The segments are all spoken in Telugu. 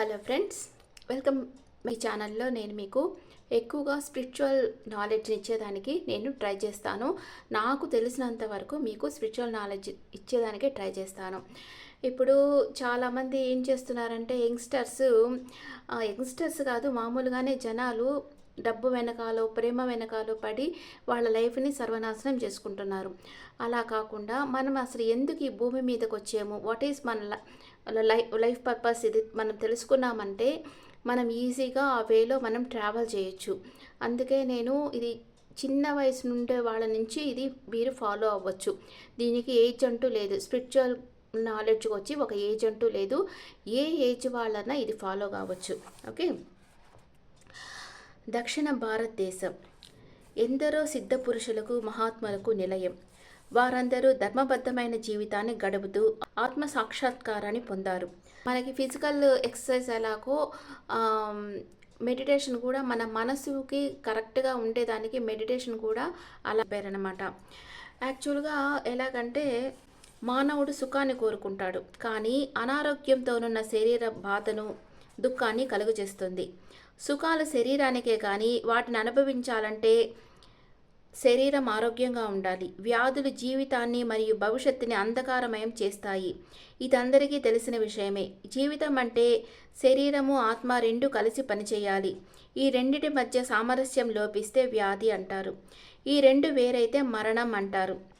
హలో ఫ్రెండ్స్ వెల్కమ్ మీ ఛానల్లో నేను మీకు ఎక్కువగా స్పిరిచువల్ నాలెడ్జ్ ఇచ్చేదానికి నేను ట్రై చేస్తాను. నాకు తెలిసినంత వరకు మీకు స్పిరిచువల్ నాలెడ్జ్ ఇచ్చేదానికి ట్రై చేస్తాను. ఇప్పుడు చాలామంది ఏం చేస్తున్నారంటే యంగ్స్టర్స్ యంగ్స్టర్స్ కాదు మామూలుగానే జనాలు డబ్బు వెనకాలో ప్రేమ వెనకాలో పడి వాళ్ళ లైఫ్ని సర్వనాశనం చేసుకుంటున్నారు. అలా కాకుండా మనం అసలు ఎందుకు ఈ భూమి మీదకి వచ్చాము వాట్ ఈస్ మన లైఫ్ లైఫ్ పర్పస్ ఇది మనం తెలుసుకున్నామంటే మనం ఈజీగా ఆ వేలో మనం ట్రావెల్ చేయొచ్చు. అందుకే నేను ఇది చిన్న వయసు నుండే వాళ్ళ నుంచి ఇది మీరు ఫాలో అవ్వచ్చు. దీనికి ఏజ్ అంటూ లేదు. స్పిరిచువల్ నాలెడ్జ్ వచ్చి ఒక ఏజ్ అంటూ లేదు. ఏ ఏజ్ వాళ్ళన్నా ఇది ఫాలో కావచ్చు. ఓకే? దక్షిణ భారతదేశం. ఎందరో సిద్ధ పురుషులకు మహాత్ములకు నిలయం. వారందరూ ధర్మబద్ధమైన జీవితాన్ని గడుపుతూ ఆత్మ సాక్షాత్కారాన్ని పొందారు. మనకి ఫిజికల్ ఎక్సర్సైజ్ ఎలాగో మెడిటేషన్ కూడా మన మనసుకి కరెక్ట్గా ఉండేదానికి మెడిటేషన్ కూడా అలా పేరనమాట యాక్చువల్గా ఎలాగంటే మానవుడు సుఖాన్ని కోరుకుంటాడు. కానీ అనారోగ్యంతోనున్న శరీర బాధను దుఃఖాన్ని కలుగజేస్తుంది. సుఖాలు శరీరానికే కానీ వాటిని అనుభవించాలంటే శరీరం ఆరోగ్యంగా ఉండాలి. వ్యాధులు జీవితాన్ని మరియు భవిష్యత్తుని అంధకారమయం చేస్తాయి. ఇదందరికీ తెలిసిన విషయమే. జీవితం అంటే శరీరము ఆత్మ రెండు కలిసి పనిచేయాలి. ఈ రెండిటి మధ్య సామరస్యం లోపిస్తే వ్యాధి అంటారు. ఈ రెండు వేరైతే మరణం అంటారు.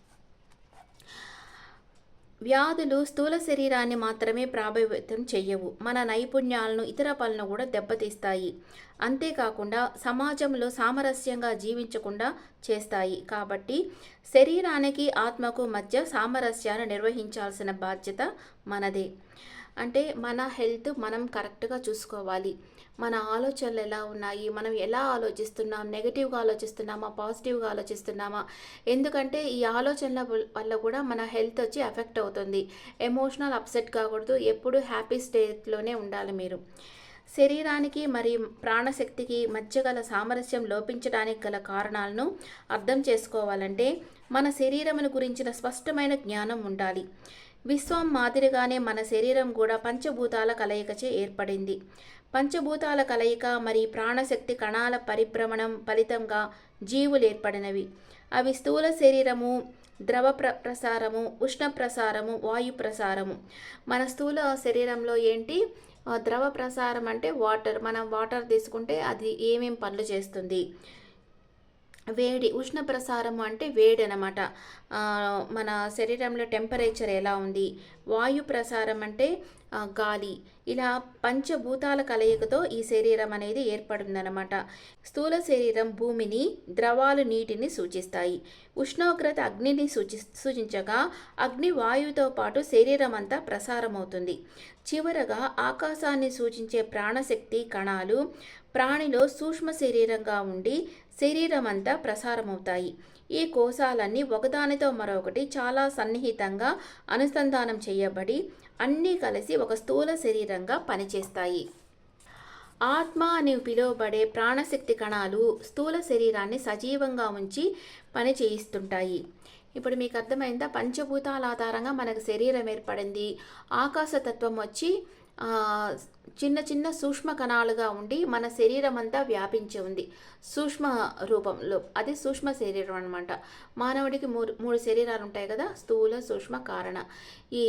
వ్యాధులు స్థూల శరీరాన్ని మాత్రమే ప్రభావితం చేయవు మన నైపుణ్యాలను ఇతర పనులను కూడా దెబ్బతీస్తాయి. అంతేకాకుండా సమాజంలో సామరస్యంగా జీవించకుండా చేస్తాయి. కాబట్టి శరీరానికి ఆత్మకు మధ్య సామరస్యాన్ని నిర్వహించాల్సిన బాధ్యత మనదే. అంటే మన హెల్త్ మనం కరెక్ట్గా చూసుకోవాలి. మన ఆలోచనలు ఎలా ఉన్నాయి? మనం ఎలా ఆలోచిస్తున్నాం? నెగిటివ్గా ఆలోచిస్తున్నామా? పాజిటివ్గా ఆలోచిస్తున్నామా? ఎందుకంటే ఈ ఆలోచనల వల్ల కూడా మన హెల్త్ వచ్చి ఎఫెక్ట్ అవుతుంది. ఎమోషనల్ అప్సెట్ కాకూడదు. ఎప్పుడు హ్యాపీ స్టేట్లోనే ఉండాలి మీరు. శరీరానికి మరియు ప్రాణశక్తికి మధ్య గల సామరస్యం లోపించడానికి గల కారణాలను అర్థం చేసుకోవాలంటే మన శరీరమును గురించిన స్పష్టమైన జ్ఞానం ఉండాలి. విశ్వం మాదిరిగానే మన శరీరం కూడా పంచభూతాల కలయికచే ఏర్పడింది. పంచభూతాల కలయిక మరియు ప్రాణశక్తి కణాల పరిభ్రమణం ఫలితంగా జీవులు ఏర్పడినవి. అవి స్థూల శరీరము ద్రవ ప్ర ప్రసారము ఉష్ణ ప్రసారము వాయు ప్రసారము. మన స్థూల శరీరంలో ఏంటి? ద్రవ ప్రసారం అంటే వాటర్. మనం వాటర్ తీసుకుంటే అది ఏమేం పనులు చేస్తుంది? వేడి ఉష్ణ ప్రసారం అంటే వేడి అనమాట మన శరీరంలో టెంపరేచర్ ఎలా ఉంది? వాయు ప్రసారం అంటే గాలి. ఇలా పంచభూతాల కలయికతో ఈ శరీరం అనేది ఏర్పడిందనమాట స్థూల శరీరం భూమిని ద్రవాలు నీటిని సూచిస్తాయి. ఉష్ణోగ్రత అగ్నిని సూచి సూచించగా అగ్ని వాయువుతో పాటు శరీరం అంతా ప్రసారమవుతుంది. చివరగా ఆకాశాన్ని సూచించే ప్రాణశక్తి కణాలు ప్రాణిలో సూక్ష్మ శరీరంగా ఉండి శరీరం అంతా ప్రసారమవుతాయి. ఈ కోశాలన్నీ ఒకదానితో మరొకటి చాలా సన్నిహితంగా అనుసంధానం చేయబడి అన్నీ కలిసి ఒక స్థూల శరీరంగా పనిచేస్తాయి. ఆత్మ అని పిలువబడే ప్రాణశక్తి కణాలు స్థూల శరీరాన్ని సజీవంగా ఉంచి పని చేయిస్తుంటాయి ఇప్పుడు మీకు అర్థమైందా? పంచభూతాల ఆధారంగా మనకు శరీరం ఏర్పడింది. ఆకాశతత్వం వచ్చి చిన్న చిన్న సూక్ష్మ కణాలుగా ఉండి మన శరీరం అంతా వ్యాపించి ఉంది. సూక్ష్మ రూపంలో అది సూక్ష్మ శరీరం అనమాట మానవుడికి మూడు మూడు శరీరాలు ఉంటాయి కదా స్థూల సూక్ష్మ కారణ. ఈ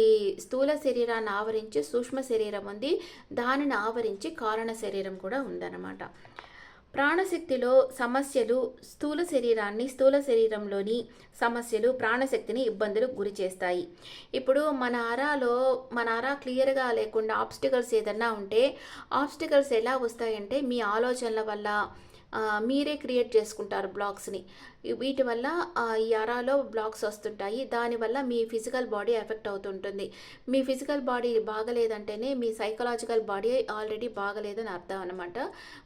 స్థూల శరీరాన్ని ఆవరించి సూక్ష్మ శరీరం ఉంది దానిని ఆవరించి కారణ శరీరం కూడా ఉందన్నమాట. ప్రాణశక్తిలో సమస్యలు స్థూల శరీరాన్ని స్థూల శరీరంలోని సమస్యలు ప్రాణశక్తిని ఇబ్బందులు గురి చేస్తాయి. ఇప్పుడు మన అరాలో మన అరా క్లియర్గా లేకుండా ఆబ్స్టికల్స్ ఏదన్నా ఉంటే ఆబ్స్టికల్స్ ఎలా వస్తాయంటే మీ ఆలోచనల వల్ల మీరే క్రియేట్ చేసుకుంటారు బ్లాగ్స్ని. వీటి వల్ల ఈ అరాలో బ్లాక్స్ వస్తుంటాయి. దానివల్ల మీ ఫిజికల్ బాడీ ఎఫెక్ట్ అవుతుంటుంది. మీ ఫిజికల్ బాడీ బాగలేదంటేనే మీ సైకలాజికల్ బాడీ ఆల్రెడీ బాగలేదని అర్థం అనమాట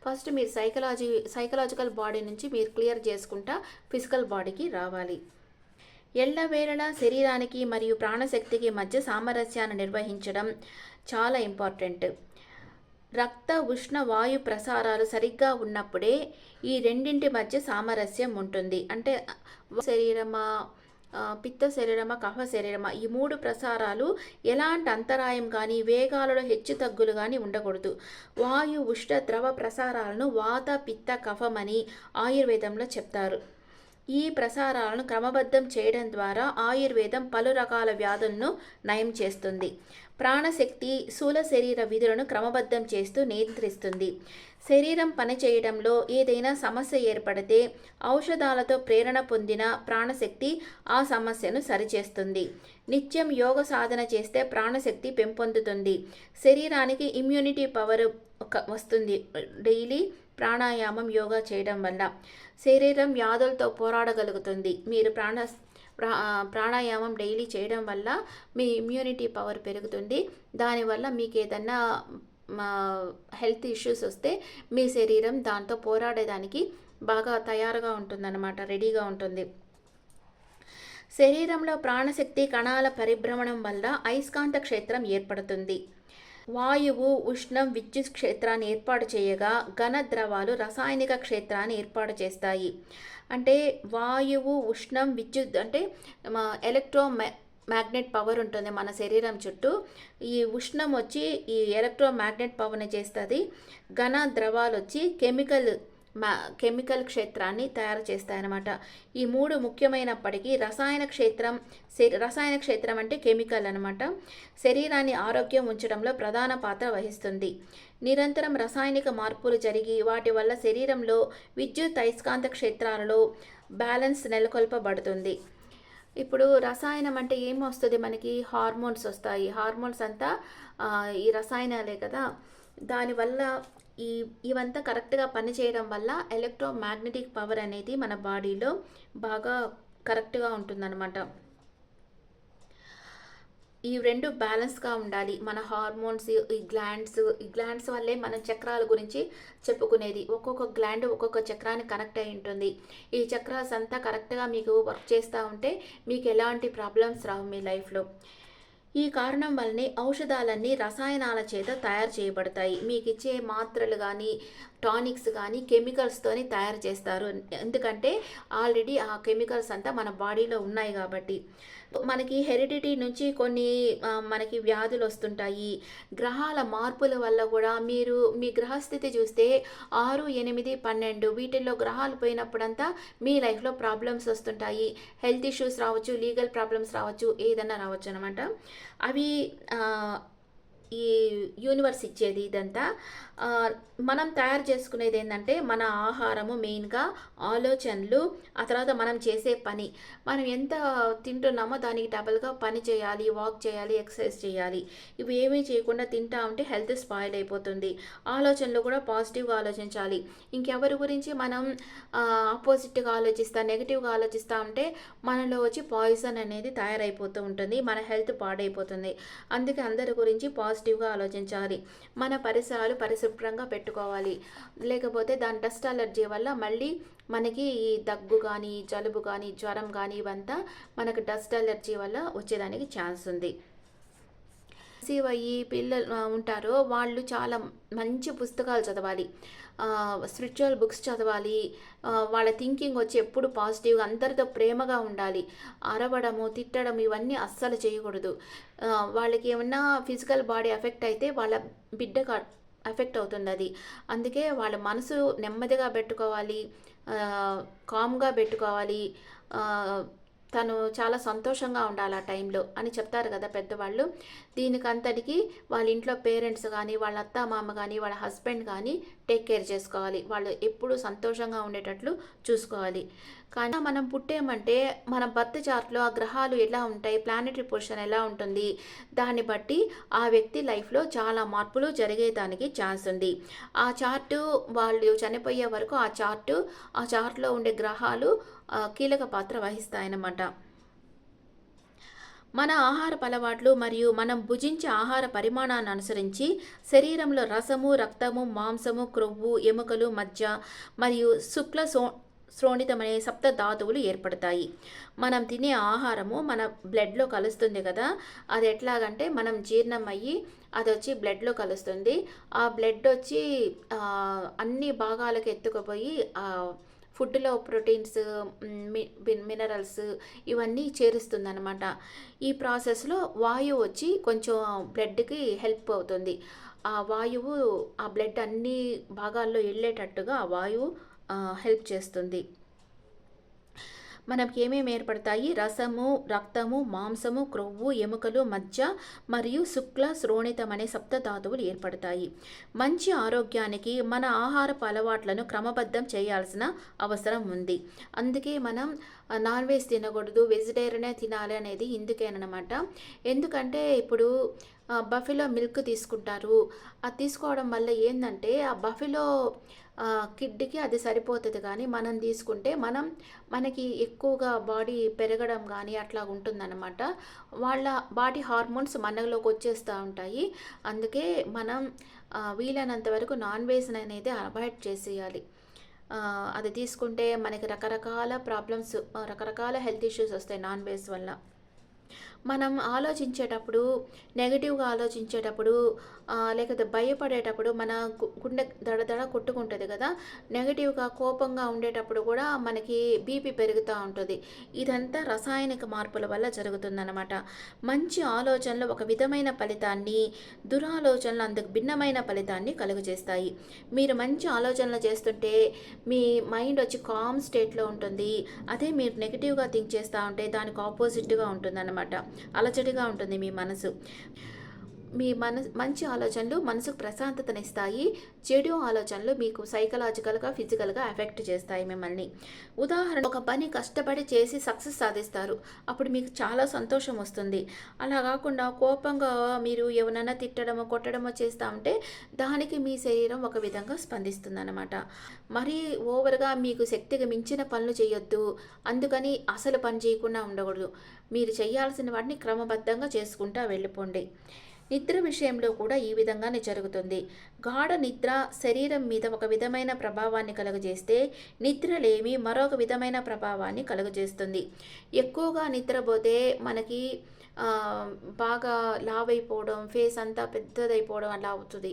ఫస్ట్ మీరు సైకలాజీ సైకలాజికల్ బాడీ నుంచి మీరు క్లియర్ చేసుకుంటా ఫిజికల్ బాడీకి రావాలి. ఎల్లవేళలా శరీరానికి మరియు ప్రాణశక్తికి మధ్య సామరస్యాన్ని నిర్వహించడం చాలా ఇంపార్టెంట్. రక్త ఉష్ణ వాయు ప్రసారాలు సరిగ్గా ఉన్నప్పుడే ఈ రెండింటి మధ్య సామరస్యం ఉంటుంది. అంటే శరీరమా పిత్త శరీరమా కఫ శరీరమా ఈ మూడు ప్రసారాలు ఎలాంటి అంతరాయం కానీ వేగాలలో హెచ్చు తగ్గులు కానీ ఉండకూడదు. వాయు ఉష్ణ ద్రవ ప్రసారాలను వాత పిత్త కఫమని ఆయుర్వేదంలో చెప్తారు. ఈ ప్రసారాలను క్రమబద్ధం చేయడం ద్వారా ఆయుర్వేదం పలు రకాల వ్యాధులను నయం చేస్తుంది. ప్రాణశక్తి స్థూల శరీర విధులను క్రమబద్ధం చేస్తూ నియంత్రిస్తుంది. శరీరం పనిచేయడంలో ఏదైనా సమస్య ఏర్పడితే ఔషధాలతో ప్రేరణ పొందిన ప్రాణశక్తి ఆ సమస్యను సరిచేస్తుంది. నిత్యం యోగ సాధన చేస్తే ప్రాణశక్తి పెంపొందుతుంది. శరీరానికి ఇమ్యూనిటీ పవర్ ఒక వస్తుంది. డైలీ ప్రాణాయామం యోగా చేయడం వల్ల శరీరం వ్యాధులతో పోరాడగలుగుతుంది. మీరు ప్రాణ ప్రా- ప్రాణాయామం డైలీ చేయడం వల్ల మీ ఇమ్యూనిటీ పవర్ పెరుగుతుంది. దానివల్ల మీకు ఏదన్నా హెల్త్ ఇష్యూస్ వస్తే మీ శరీరం దాంతో పోరాడేదానికి బాగా తయారుగా ఉంటుందన్నమాట రెడీగా ఉంటుంది. శరీరంలో ప్రాణశక్తి కణాల పరిభ్రమణం వల్ల అయస్కాంత క్షేత్రం ఏర్పడుతుంది. వాయువు ఉష్ణం విద్యుత్ క్షేత్రాన్ని ఏర్పాటు చేయగా ఘన ద్రవాలు రసాయనిక క్షేత్రాన్ని ఏర్పాటు చేస్తాయి. అంటే వాయువు ఉష్ణం విద్యుత్ అంటే ఎలక్ట్రో మ్యాగ్నెట్ పవర్ ఉంటుంది మన శరీరం చుట్టూ. ఈ ఉష్ణం వచ్చి ఈ ఎలక్ట్రో మ్యాగ్నెట్ పవర్ని చేస్తుంది. ఘన ద్రవాలు వచ్చి కెమికల్ మా కెమికల్ క్షేత్రాన్ని తయారు చేస్తాయన్నమాట. ఈ మూడు ముఖ్యమైనప్పటికీ రసాయన క్షేత్రం రసాయన క్షేత్రం అంటే కెమికల్ అనమాట శరీరాన్ని ఆరోగ్యం ఉంచడంలో ప్రధాన పాత్ర వహిస్తుంది. నిరంతరం రసాయనిక మార్పులు జరిగి వాటి వల్ల శరీరంలో విద్యుత్ అయస్కాంత క్షేత్రాలలో బ్యాలెన్స్ నెలకొల్పబడుతుంది. ఇప్పుడు రసాయనం అంటే ఏం వస్తుంది మనకి? హార్మోన్స్ వస్తాయి. హార్మోన్స్ అంతా ఈ రసాయనాలే కదా. దానివల్ల ఈ ఇవంతా కరెక్ట్గా పనిచేయడం వల్ల ఎలక్ట్రోమాగ్నెటిక్ పవర్ అనేది మన బాడీలో బాగా కరెక్ట్గా ఉంటుందన్నమాట. ఈ రెండు బ్యాలెన్స్గా ఉండాలి. మన హార్మోన్స్ ఈ గ్లాండ్స్ ఈ గ్లాండ్స్ వల్లే మనం చక్రాల గురించి చెప్పుకునేది. ఒక్కొక్క గ్లాండ్ ఒక్కొక్క చక్రాన్ని కనెక్ట్ అయి ఉంటుంది. ఈ చక్రాస్ అంతా కరెక్ట్గా మీకు వర్క్ చేస్తూ ఉంటే మీకు ఎలాంటి ప్రాబ్లమ్స్ రావు మీ లైఫ్లో. ఈ కారణం వల్లనే ఔషధాలన్నీ రసాయనాల చేత తయారు చేయబడతాయి. మీకు ఇచ్చే మాత్రలు కానీ టానిక్స్ కానీ కెమికల్స్తోనే తయారు చేస్తారు. ఎందుకంటే ఆల్రెడీ ఆ కెమికల్స్ అంతా మన బాడీలో ఉన్నాయి కాబట్టి. మనకి హెరిడిటీ నుంచి కొన్ని మనకి వ్యాధులు వస్తుంటాయి. గ్రహాల మార్పుల వల్ల కూడా మీరు మీ గ్రహస్థితి చూస్తే ఆరు ఎనిమిది పన్నెండు వీటిల్లో గ్రహాలు పోయినప్పుడంతా మీ లైఫ్లో ప్రాబ్లమ్స్ వస్తుంటాయి. హెల్త్ ఇష్యూస్ రావచ్చు లీగల్ ప్రాబ్లమ్స్ రావచ్చు ఏదన్నా రావచ్చు అనమాట అవి ఈ యూనివర్స్ ఇచ్చేది ఇదంతా. మనం తయారు చేసుకునేది ఏంటంటే మన ఆహారము మెయిన్గా ఆలోచనలు ఆ తర్వాత మనం చేసే పని. మనం ఎంత తింటున్నామో దానికి డబల్గా పని చేయాలి వాక్ చేయాలి ఎక్సర్సైజ్ చేయాలి. ఇవి ఏమీ చేయకుండా తింటా ఉంటే హెల్త్ స్పాయిల్ అయిపోతుంది. ఆలోచనలు కూడా పాజిటివ్గా ఆలోచించాలి. ఇంకెవరి గురించి మనం ఆపోజిట్గా ఆలోచిస్తా నెగిటివ్గా ఆలోచిస్తా ఉంటే మనలో వచ్చి పాయిజన్ అనేది తయారైపోతూ ఉంటుంది. మన హెల్త్ పాడైపోతుంది. అందుకే అందరి గురించి పాజిటివ్గా ఆలోచించాలి. మన పరిసరాలు పరిశుభ్రంగా పెట్టుకోవాలి. లేకపోతే దాని డస్ట్ అలర్జీ వల్ల మళ్ళీ మనకి ఈ దగ్గు కానీ జలుబు కానీ జ్వరం కానీ ఇవంతా మనకు డస్ట్ అలర్జీ వల్ల వచ్చేదానికి ఛాన్స్ ఉంది. రిసీవ్ అయ్యి పిల్లలు ఉంటారో వాళ్ళు చాలా మంచి పుస్తకాలు చదవాలి. స్పిరిచువల్ బుక్స్ చదవాలి. వాళ్ళ థింకింగ్ వచ్చి ఎప్పుడు పాజిటివ్గా అందరితో ప్రేమగా ఉండాలి. అరవడము తిట్టడం ఇవన్నీ అస్సలు చేయకూడదు. వాళ్ళకి ఏమన్నా ఫిజికల్ బాడీ ఎఫెక్ట్ అయితే వాళ్ళ బిడ్డకు ఎఫెక్ట్ అవుతుంది అది. అందుకే వాళ్ళ మనసు నెమ్మదిగా పెట్టుకోవాలి. కామ్గా పెట్టుకోవాలి. తను చాలా సంతోషంగా ఉండాలి ఆ టైంలో అని చెప్తారు కదా పెద్దవాళ్ళు. దీనికంతటికి వాళ్ళ ఇంట్లో పేరెంట్స్ కానీ వాళ్ళ అత్త మామ కానీ వాళ్ళ హస్బెండ్ కానీ టేక్ కేర్ చేసుకోవాలి. వాళ్ళు ఎప్పుడూ సంతోషంగా ఉండేటట్లు చూసుకోవాలి. కానీ మనం పుట్టేమంటే మన బర్త్ చార్ట్లో ఆ గ్రహాలు ఎలా ఉంటాయి ప్లానెటరీ పొజిషన్ ఎలా ఉంటుంది దాన్ని బట్టి ఆ వ్యక్తి లైఫ్లో చాలా మార్పులు జరిగేదానికి ఛాన్స్ ఉంది. ఆ చార్టు వాళ్ళు చనిపోయే వరకు ఆ చార్టు ఆ చార్ట్లో ఉండే గ్రహాలు కీలక పాత్ర వహిస్తాయన్నమాట. మన ఆహారపు అలవాట్లు మరియు మనం భుజించే ఆహార పరిమాణాన్ని అనుసరించి శరీరంలో రసము రక్తము మాంసము క్రొవ్వు ఎముకలు మజ్జ మరియు శుక్ల సో శ్రోణితమనే సప్త ధాతువులు ఏర్పడతాయి. మనం తినే ఆహారము మన బ్లడ్లో కలుస్తుంది కదా అది ఎట్లాగంటే మనం జీర్ణం అయ్యి అది వచ్చి బ్లడ్లో కలుస్తుంది. ఆ బ్లడ్ వచ్చి అన్ని భాగాలకు ఎత్తుకుపోయి ఫుడ్లో ప్రోటీన్స్ మినరల్స్ ఇవన్నీ చేరుస్తుందన్నమాట. ఈ ప్రాసెస్లో వాయువు వచ్చి కొంచెం బ్లడ్కి హెల్ప్ అవుతుంది. ఆ వాయువు ఆ బ్లడ్ అన్ని భాగాల్లో వెళ్ళేటట్టుగా ఆ వాయువు హెల్ప్ చేస్తుంది. మనకి ఏమేమి ఏర్పడతాయి? రసము రక్తము మాంసము క్రొవ్వు ఎముకలు మజ్జ మరియు శుక్ల శ్రోణితం అనే సప్తధాతువులు ఏర్పడతాయి. మంచి ఆరోగ్యానికి మన ఆహారపు అలవాట్లను క్రమబద్ధం చేయాల్సిన అవసరం ఉంది. అందుకే మనం నాన్ వెజ్ తినకూడదు వెజిటేరియనే తినాలి అనేది ఇందుకేనమాట ఎందుకంటే ఇప్పుడు బఫెలో మిల్క్ తీసుకుంటారు. అది తీసుకోవడం వల్ల ఏంటంటే ఆ బఫెలో కిడ్కి అది సరిపోతుంది కానీ మనం తీసుకుంటే మనం మనకి ఎక్కువగా బాడీ పెరగడం కానీ అట్లా ఉంటుందన్నమాట. వాళ్ళ బాడీ హార్మోన్స్ మనలోకి వచ్చేస్తూ ఉంటాయి. అందుకే మనం వీలైనంత వరకు నాన్ వెజ్ అనేది అవాయిడ్ చేసేయాలి. అది తీసుకుంటే మనకి రకరకాల ప్రాబ్లమ్స్ రకరకాల హెల్త్ ఇష్యూస్ వస్తాయి నాన్ వెజ్ వల్ల. మనం ఆలోచించేటప్పుడు నెగిటివ్గా ఆలోచించేటప్పుడు లేకపోతే భయపడేటప్పుడు మన గుండె దడదడ కొట్టుకుంటుంది కదా నెగిటివ్గా కోపంగా ఉండేటప్పుడు కూడా మనకి బీపీ పెరుగుతూ ఉంటుంది. ఇదంతా రసాయనిక మార్పుల వల్ల జరుగుతుందన్నమాట. మంచి ఆలోచనలు ఒక విధమైన ఫలితాన్ని దురాలోచనలు అందుకు భిన్నమైన ఫలితాన్ని కలుగజేస్తాయి మీరు మంచి ఆలోచనలు చేస్తుంటే మీ మైండ్ వచ్చి కామ్ స్టేట్లో ఉంటుంది. అదే మీరు నెగిటివ్గా థింక్ చేస్తూ ఉంటే దానికి ఆపోజిట్గా ఉంటుందన్నమాట. అలచడిగా ఉంటుంది మీ మనసు. మీ మన మంచి ఆలోచనలు మనసుకు ప్రశాంతతనిస్తాయి. చెడు ఆలోచనలు మీకు సైకలాజికల్గా ఫిజికల్గా ఎఫెక్ట్ చేస్తాయి మిమ్మల్ని. ఉదాహరణ ఒక పని కష్టపడి చేసి సక్సెస్ సాధిస్తారు. అప్పుడు మీకు చాలా సంతోషం వస్తుంది. అలా కాకుండా కోపంగా మీరు ఎవరైనా తిట్టడమో కొట్టడమో చేస్తా ఉంటే దానికి మీ శరీరం ఒక విధంగా స్పందిస్తుంది అనమాట మరీ ఓవర్గా మీకు శక్తికి మించిన పనులు చేయొద్దు. అందుకని అసలు పని చేయకుండా ఉండకూడదు. మీరు చేయాల్సిన వాటిని క్రమబద్ధంగా చేసుకుంటూ వెళ్ళిపోండి. నిద్ర విషయంలో కూడా ఈ విధంగానే జరుగుతుంది. గాఢ నిద్ర శరీరం మీద ఒక విధమైన ప్రభావాన్ని కలుగజేస్తే నిద్రలేమి మరొక విధమైన ప్రభావాన్ని కలుగజేస్తుంది. ఎక్కువగా నిద్రపోతే మనకి బాగా లావ్ అయిపోవడం ఫేస్ అంతా పెద్దదైపోవడం అలా అవుతుంది.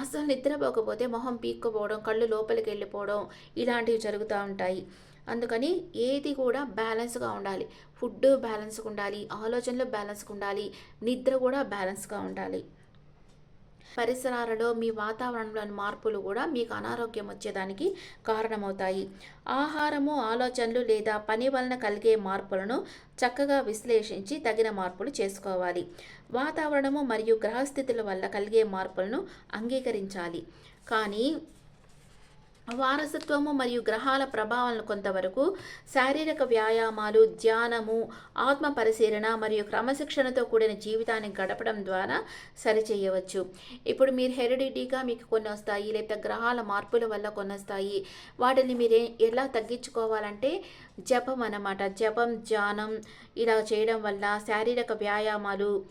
అసలు నిద్రపోకపోతే మొహం పీక్కుపోవడం కళ్ళు లోపలికి వెళ్ళిపోవడం ఇలాంటివి జరుగుతూ ఉంటాయి. అందుకని ఏది కూడా బ్యాలెన్స్గా ఉండాలి. ఫుడ్ బ్యాలెన్స్గా ఉండాలి ఆలోచనలు బ్యాలెన్స్గా ఉండాలి నిద్ర కూడా బ్యాలెన్స్గా ఉండాలి. పరిసరాలలో మీ వాతావరణంలోని మార్పులు కూడా మీకు అనారోగ్యం వచ్చేదానికి కారణమవుతాయి. ఆహారము ఆలోచనలు లేదా పని వలన కలిగే మార్పులను చక్కగా విశ్లేషించి తగిన మార్పులు చేసుకోవాలి. వాతావరణము మరియు గ్రహస్థితుల వల్ల కలిగే మార్పులను అంగీకరించాలి. కానీ వారసత్వము మరియు గ్రహాల ప్రభావాలను కొంతవరకు శారీరక వ్యాయామాలు ధ్యానము ఆత్మ పరిశీలన మరియు క్రమశిక్షణతో కూడిన జీవితాన్ని గడపడం ద్వారా సరిచేయవచ్చు. ఇప్పుడు మీరు హెరిడిటీగా మీకు కొన్ని వస్తాయి లేదా గ్రహాల మార్పుల వల్ల కొన్ని వస్తాయి. వాటిని మీరు ఎలా తగ్గించుకోవాలంటే జపం అన్నమాట. జపం ధ్యానం ఇలా చేయడం వల్ల శారీరక వ్యాయామాలు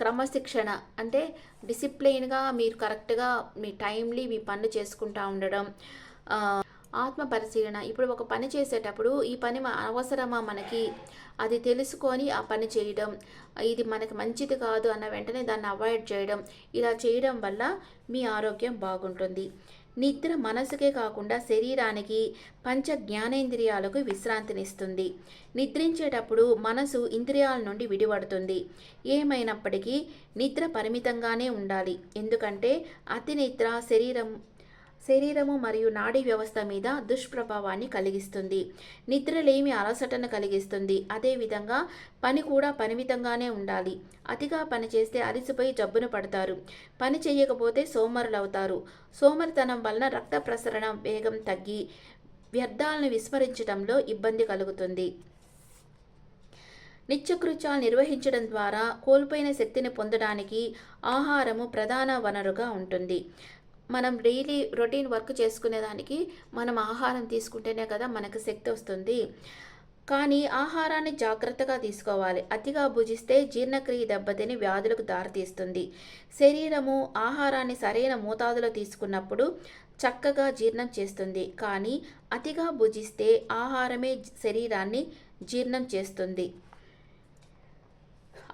క్రమశిక్షణ. అంటే డిసిప్లైన్గా మీరు కరెక్ట్గా మీ టైమ్లీ మీ పనులు చేసుకుంటూ ఉండడం ఆత్మ పరిశీలన. ఇప్పుడు ఒక పని చేసేటప్పుడు ఈ పని అవసరమా మనకి? అది తెలుసుకొని ఆ పని చేయడం ఇది మనకి మంచిది కాదు అన్న వెంటనే దాన్ని అవాయిడ్ చేయడం. ఇలా చేయడం వల్ల మీ ఆరోగ్యం బాగుంటుంది. నిద్ర మనసుకే కాకుండా శరీరానికి పంచ జ్ఞానేంద్రియాలకు విశ్రాంతినిస్తుంది. నిద్రించేటప్పుడు మనసు ఇంద్రియాల నుండి విడిపడుతుంది. ఏమైనప్పటికీ నిద్ర పరిమితంగానే ఉండాలి. ఎందుకంటే అతి నిద్ర శరీరం శరీరము మరియు నాడీ వ్యవస్థ మీద దుష్ప్రభావాన్ని కలిగిస్తుంది. నిద్రలేమి అలసటను కలిగిస్తుంది. అదేవిధంగా పని కూడా పరిమితంగానే ఉండాలి. అతిగా పని చేస్తే అలసిపోయి జబ్బును పడతారు. పని చేయకపోతే సోమరులవుతారు. సోమరితనం వలన రక్త ప్రసరణ వేగం తగ్గి వ్యర్థాలను విస్మరించడంలో ఇబ్బంది కలుగుతుంది. నిత్యకృత్యాలు నిర్వహించడం ద్వారా కోల్పోయిన శక్తిని పొందడానికి ఆహారము ప్రధాన వనరుగా ఉంటుంది. మనం డైలీ రొటీన్ వర్క్ చేసుకునేదానికి మనం ఆహారం తీసుకుంటేనే కదా మనకు శక్తి వస్తుంది. కానీ ఆహారాన్ని జాగ్రత్తగా తీసుకోవాలి. అతిగా భుజిస్తే జీర్ణక్రియ దెబ్బతిని వ్యాధులకు దారితీస్తుంది. శరీరము ఆహారాన్ని సరైన మోతాదులో తీసుకున్నప్పుడు చక్కగా జీర్ణం చేస్తుంది. కానీ అతిగా భుజిస్తే ఆహారమే శరీరాన్ని జీర్ణం చేస్తుంది.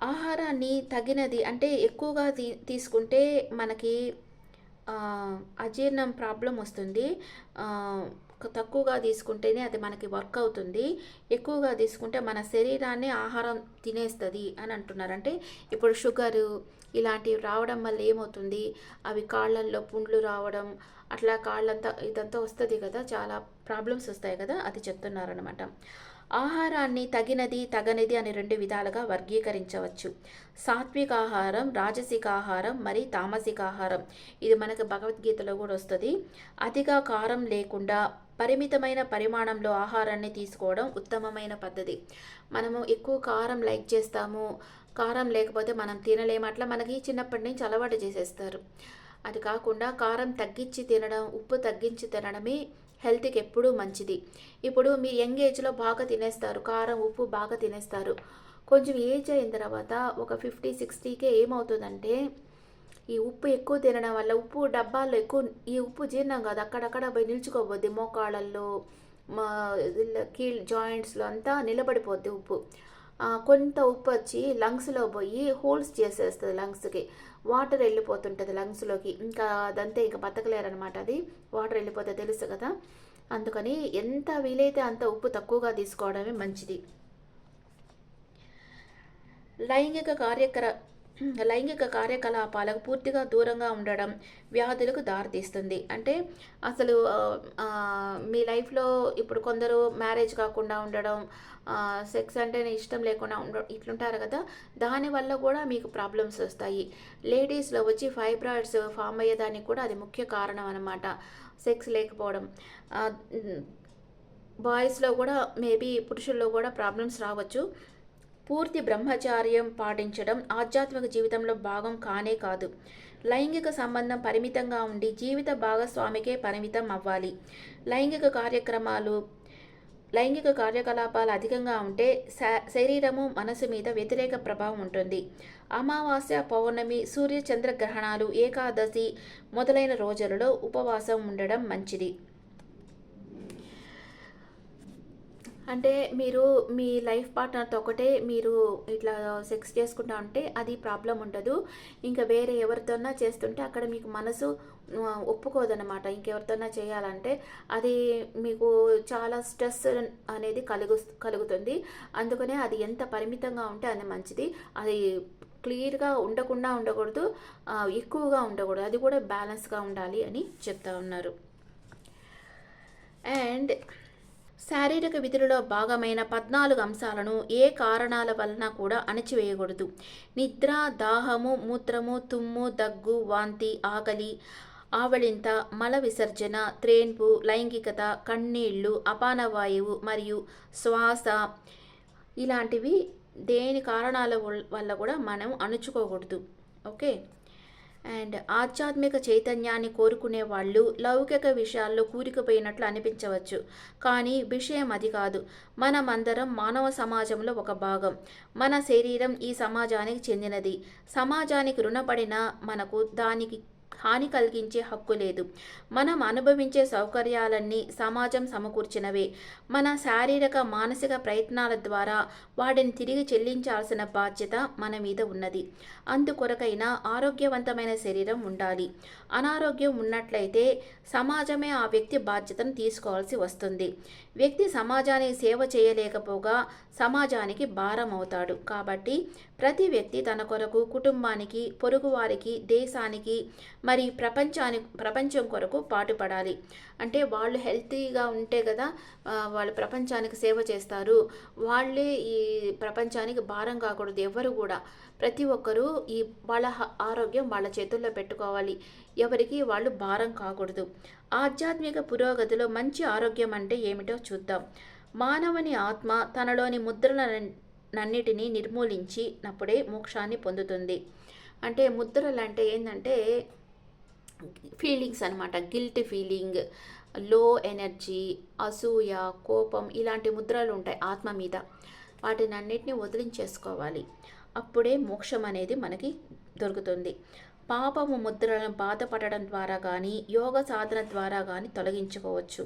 ఆహారాన్ని తగినది అంటే ఎక్కువగా తీ తీసుకుంటే మనకి అజీర్ణం ప్రాబ్లం వస్తుంది. తక్కువగా తీసుకుంటేనే అది మనకి వర్క్ అవుతుంది. ఎక్కువగా తీసుకుంటే మన శరీరాన్ని ఆహారం తినేస్తుంది అని అంటున్నారు. అంటే ఇప్పుడు షుగరు ఇలాంటివి రావడం వల్ల ఏమవుతుంది? అవి కాళ్ళల్లో పుండ్లు రావడం అట్లా కాళ్ళంతా ఇదంతా వస్తుంది కదా చాలా ప్రాబ్లమ్స్ వస్తాయి కదా అది చెప్తున్నారనమాట ఆహారాన్ని తగినది తగనిది అని రెండు విధాలుగా వర్గీకరించవచ్చు. సాత్విక ఆహారం రాజసిక ఆహారం మరి తామసిక ఆహారం. ఇది మనకు భగవద్గీతలో కూడా వస్తుంది. అతిగా కారం లేకుండా పరిమితమైన పరిమాణంలో ఆహారాన్ని తీసుకోవడం ఉత్తమమైన పద్ధతి. మనము ఎక్కువ కారం లైక్ చేస్తాము. కారం లేకపోతే మనం తినలేము. అట్లా మనకి చిన్నప్పటి నుంచి అలవాటు చేసేస్తారు. అది కాకుండా కారం తగ్గించి తినడం ఉప్పు తగ్గించి తినడమే హెల్త్కి ఎప్పుడూ మంచిది. ఇప్పుడు మీ యంగ్ ఏజ్లో బాగా తినేస్తారు కారం ఉప్పు బాగా తినేస్తారు. కొంచెం ఏజ్ అయిన తర్వాత ఒక ఫిఫ్టీ సిక్స్టీకే ఏమవుతుందంటే ఈ ఉప్పు ఎక్కువ తినడం వల్ల ఉప్పు డబ్బాల్లో ఎక్కువ ఈ ఉప్పు జీర్ణం కాదు. అక్కడక్కడ పోయి నిల్చుకోబోద్ది. మోకాళ్ళల్లో మా ఇదిలో కీల్ జాయింట్స్లో అంతా నిలబడిపోద్ది ఉప్పు. కొంత ఉప్పు వచ్చి లంగ్స్లో పోయి హోల్స్ చేసేస్తుంది లంగ్స్కి. వాటర్ వెళ్ళిపోతుంటుంది లంగ్స్లోకి. ఇంకా అదంతే ఇంకా బతకలేరనమాట అది. వాటర్ వెళ్ళిపోతే తెలుసు కదా. అందుకని ఎంత వీలైతే అంత ఉప్పు తక్కువగా తీసుకోవడమే మంచిది. లైంగిక కార్యక్ర లైంగిక కార్యకలాపాలకు పూర్తిగా దూరంగా ఉండడం వ్యాధులకు దారితీస్తుంది. అంటే అసలు మీ లైఫ్లో ఇప్పుడు కొందరు మ్యారేజ్ కాకుండా ఉండడం సెక్స్ అంటేనే ఇష్టం లేకుండా ఉండ ఇట్లుంటారు కదా దానివల్ల కూడా మీకు ప్రాబ్లమ్స్ వస్తాయి. లేడీస్లో వచ్చి ఫైబ్రాయిడ్స్ ఫామ్ అయ్యేదానికి కూడా అది ముఖ్య కారణం అనమాట సెక్స్ లేకపోవడం. బాయ్స్లో కూడా మేబీ పురుషుల్లో కూడా ప్రాబ్లమ్స్ రావచ్చు. పూర్తి బ్రహ్మచార్యం పాటించడం ఆధ్యాత్మిక జీవితంలో భాగం కానే కాదు. లైంగిక సంబంధం పరిమితంగా ఉండి జీవిత భాగస్వామికే పరిమితం అవ్వాలి. లైంగిక కార్యక్రమాలు లైంగిక కార్యకలాపాలు అధికంగా ఉంటే శ- శరీరము మనసు మీద వ్యతిరేక ప్రభావం ఉంటుంది. అమావాస్య పౌర్ణమి సూర్య చంద్ర గ్రహణాలు ఏకాదశి మొదలైన రోజులలో ఉపవాసం ఉండడం మంచిది. అంటే మీరు మీ లైఫ్ పార్ట్నర్తో ఒకటే మీరు ఇట్లా సెక్స్ చేసుకుంటా ఉంటే అది ప్రాబ్లం ఉండదు. ఇంకా వేరే ఎవరితోనా చేస్తుంటే అక్కడ మీకు మనసు ఆ, ఒప్పుకోదన్నమాట. ఇంకెవరితోనా చేయాలంటే అది మీకు చాలా స్ట్రెస్ అనేది కలుగు కలుగుతుంది. అందుకనే అది ఎంత పరిమితంగా ఉంటే అది మంచిది. అది క్లియర్గా ఉండకుండా ఉండకూడదు. ఎక్కువగా ఉండకూడదు. అది కూడా బ్యాలెన్స్గా ఉండాలి అని చెప్తా ఉన్నారు. అండ్ శారీరక విధులలో భాగమైన పద్నాలుగు అంశాలను ఏ కారణాల వలన కూడా అణచివేయకూడదు. నిద్ర దాహము మూత్రము తుమ్ము దగ్గు వాంతి ఆకలి ఆవళింత మల విసర్జన త్రేన్పు లైంగికత కన్నీళ్ళు అపానవాయువు మరియు శ్వాస ఇలాంటివి దేని కారణాల వల్ల కూడా మనం అణుచుకోకూడదు. ఓకే? అండ్ ఆధ్యాత్మిక చైతన్యాన్ని కోరుకునే వాళ్ళు లౌకిక విషయాల్లో కూరుకుపోయినట్లు అనిపించవచ్చు. కానీ విషయం అది కాదు. మనమందరం మానవ సమాజంలో ఒక భాగం. మన శరీరం ఈ సమాజానికి చెందినది. సమాజానికి రుణపడిన మనకు దానికి హాని కలిగించే హక్కు లేదు. మనం అనుభవించే సౌకర్యాలన్నీ సమాజం సమకూర్చినవే. మన శారీరక మానసిక ప్రయత్నాల ద్వారా వాటిని తిరిగి చెల్లించాల్సిన బాధ్యత మన మీద ఉన్నది. అందుకొరకైనా ఆరోగ్యవంతమైన శరీరం ఉండాలి. అనారోగ్యం ఉన్నట్లయితే సమాజమే ఆ వ్యక్తి బాధ్యతను తీసుకోవాల్సి వస్తుంది. వ్యక్తి సమాజానికి సేవ చేయలేకపోగా సమాజానికి భారం అవుతాడు కాబట్టి ప్రతి వ్యక్తి తన కొరకు కుటుంబానికి పొరుగువారికి దేశానికి మరి ప్రపంచానికి ప్రపంచం కొరకు పాటుపడాలి. అంటే వాళ్ళు హెల్తీగా ఉంటే కదా వాళ్ళు ప్రపంచానికి సేవ చేస్తారు. వాళ్ళే ఈ ప్రపంచానికి భారం కాకూడదు ఎవరు కూడా. ప్రతి ఒక్కరూ ఈ వాళ్ళ ఆరోగ్యం వాళ్ళ చేతుల్లో పెట్టుకోవాలి. ఎవరికి వాళ్ళు భారం కాకూడదు. ఆధ్యాత్మిక పురోగతిలో మంచి ఆరోగ్యం అంటే ఏమిటో చూద్దాం. మానవుని ఆత్మ తనలోని ముద్రలన్నిటినీ నిర్మూలించినప్పుడే మోక్షాన్ని పొందుతుంది. అంటే ముద్రలు అంటే ఏంటంటే ఫీలింగ్స్ అనమాట గిల్ట్ ఫీలింగ్లో ఎనర్జీ అసూయ కోపం ఇలాంటి ముద్రలు ఉంటాయి ఆత్మ మీద. వాటిని అన్నిటిని వదిలించేసుకోవాలి. అప్పుడే మోక్షం అనేది మనకి దొరుకుతుంది. పాపము ముద్రలను బాధపడడం ద్వారా కానీ యోగ సాధన ద్వారా కానీ తొలగించుకోవచ్చు.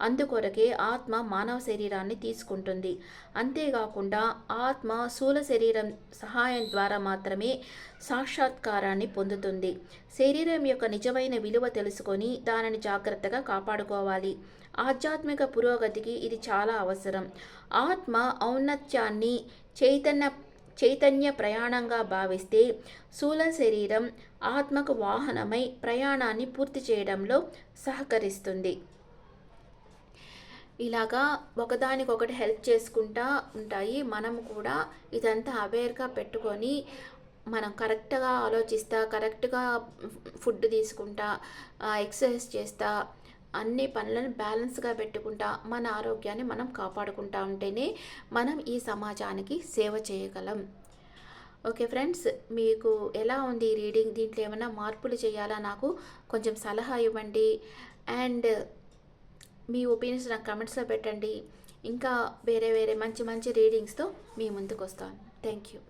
అందుకొరకే ఆత్మ మానవ శరీరాన్ని తీసుకుంటుంది. అంతేకాకుండా ఆత్మ స్థూల శరీరం సహాయం ద్వారా మాత్రమే సాక్షాత్కారాన్ని పొందుతుంది. శరీరం యొక్క నిజమైన విలువ తెలుసుకొని దానిని జాగ్రత్తగా కాపాడుకోవాలి. ఆధ్యాత్మిక పురోగతికి ఇది చాలా అవసరం. ఆత్మ ఔన్నత్యాన్ని చైతన్య చైతన్య ప్రయాణంగా భావిస్తే స్థూల శరీరం ఆత్మకు వాహనమై ప్రయాణాన్ని పూర్తి చేయడంలో సహకరిస్తుంది. ఇలాగా ఒకదానికొకటి హెల్ప్ చేసుకుంటా ఉంటాయి. మనం కూడా ఇదంతా అవేర్గా పెట్టుకొని మనం కరెక్ట్గా ఆలోచిస్తా కరెక్ట్గా ఫుడ్ తీసుకుంటా ఎక్సర్సైజ్ చేస్తా అన్ని పనులను బ్యాలెన్స్గా పెట్టుకుంటా మన ఆరోగ్యాన్ని మనం కాపాడుకుంటా ఉంటేనే మనం ఈ సమాజానికి సేవ చేయగలం. ఓకే ఫ్రెండ్స్ మీకు ఎలా ఉంది ఈ రీడింగ్? దీంట్లో ఏమైనా మార్పులు చేయాలా? నాకు కొంచెం సలహా ఇవ్వండి. అండ్ మీ ఒపీనియన్స్ నాకు కమెంట్స్లో పెట్టండి. ఇంకా వేరే వేరే మంచి మంచి రీడింగ్స్తో మీ ముందుకు వస్తాను థ్యాంక్ యూ.